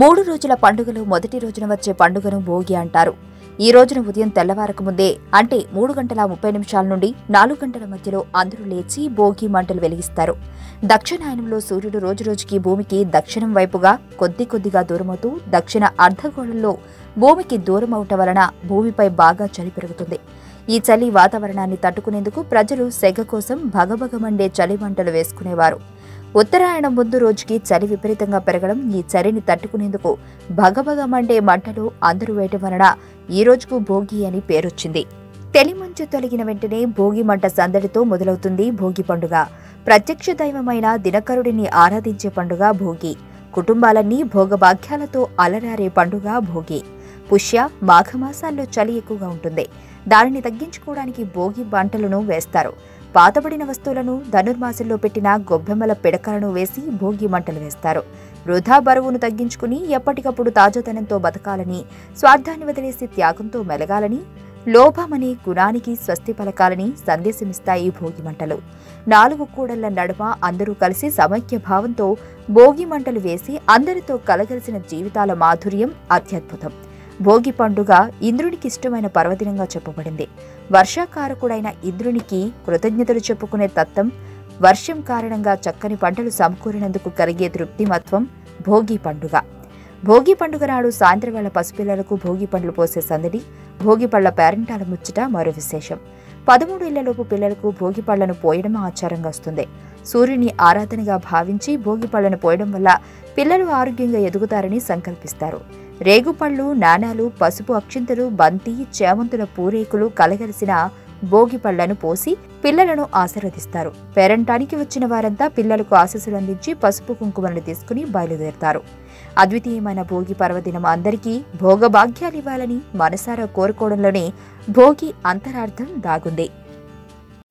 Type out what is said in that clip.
మూడు రోజుల పండుగలో మొదటి రోజున వచ్చే పండుగను భోగి అంటారు. ఈ రోజున ఉదయం తెల్లవారక ముందే అంటే మూడు గంటల ముప్పై నిమిషాల నుండి నాలుగు గంటల మధ్యలో అందరూ లేచి భోగి మంటలు వెలిగిస్తారు. దక్షిణాయనంలో సూర్యుడు రోజురోజుకి భూమికి దక్షిణం వైపుగా కొద్ది కొద్దిగా దూరమవుతూ దక్షిణ అర్ధగోళంలో భూమికి దూరం అవటం వలన భూమిపై బాగా చలి పెరుగుతుంది. ఈ చలి వాతావరణాన్ని తట్టుకునేందుకు ప్రజలు సెగ కోసం భగభగమండే చలి మంటలు వేసుకునేవారు. ఉత్తరాయణం ముందు రోజుకి చలి విపరీతంగా పెరగడం ఈ చలిని తట్టుకునేందుకు భగభగమండే మంటలు అందరూ వేయటం వలన ఈ రోజుకు భోగి అని పేరొచ్చింది. తెలిమంచు తొలగిన వెంటనే భోగి మంట సందడితో మొదలవుతుంది భోగి పండుగ. ప్రత్యక్ష దైవమైన దినకరుడిని ఆరాధించే పండుగ భోగి. కుటుంబాలన్నీ భోగభాగ్యాలతో అలరారే పండుగ భోగి. పుష్య మాఘమాసాల్లో చలి ఎక్కువగా ఉంటుంది. దానిని తగ్గించుకోవడానికి భోగి మంటలను వేస్తారు. పాతబడిన వస్తువులను ధనుర్మాసంలో పెట్టిన గొబ్బెమ్మల పిడకలను వేసి భోగి మంటలు వేస్తారు. వృధా బరువును తగ్గించుకుని ఎప్పటికప్పుడు తాజాతనంతో బతకాలని స్వార్థాన్ని వదిలేసి త్యాగంతో మెలగాలని లోభమనే గుణానికి స్వస్తి పలకాలని సందేశమిస్తాయి భోగి మంటలు. నాలుగు కూడళ్ళ నడుమ అందరూ కలిసి సమైక్య భావంతో భోగి మంటలు వేసి అందరితో కలగలిసిన జీవితాల మాధుర్యం అత్యద్భుతం. భోగి పండుగ ఇంద్రునికి ఇష్టమైన పర్వదినంగా చెప్పబడింది. వర్షాకారకుడైన ఇంద్రునికి కృతజ్ఞతలు చెప్పుకునే తత్వం వర్షం కారణంగా చక్కని పంటలు సమకూరినందుకు కలిగే తృప్తిమత్వం భోగి పండుగ. భోగి పండుగ నాడు సాయంత్రం వేళ పసిపిల్లలకు భోగి పండ్లు పోసే సందడి భోగి పళ్ళ పేరెంటాల ముచ్చట మరో విశేషం. పదమూడు ఇళ్ళలోపు పిల్లలకు భోగి పళ్ళను పోయడం ఆచారంగా వస్తుంది. సూర్యుని ఆరాధనగా భావించి భోగి పళ్ళను పోయడం వల్ల పిల్లలు ఆరోగ్యంగా ఎదుగుతారని సంకల్పిస్తారు. రేగుపళ్ళు నాణాలు పసుపు అక్షింతలు బంతి చేమంతుల పూరేకులు కలగలిసిన భోగి పళ్ళను పోసి పిల్లలను ఆశీర్వదిస్తారు. పేరంటానికి వచ్చిన వారంతా పిల్లలకు ఆశీస్సులు అందించి పసుపు కుంకుమలను తీసుకుని బయలుదేరుతారు. అద్వితీయమైన భోగి పర్వదినం అందరికీ భోగభాగ్యాలు ఇవ్వాలని మనసారా కోరుకోవడంలోనే భోగి అంతరార్థం దాగుంది.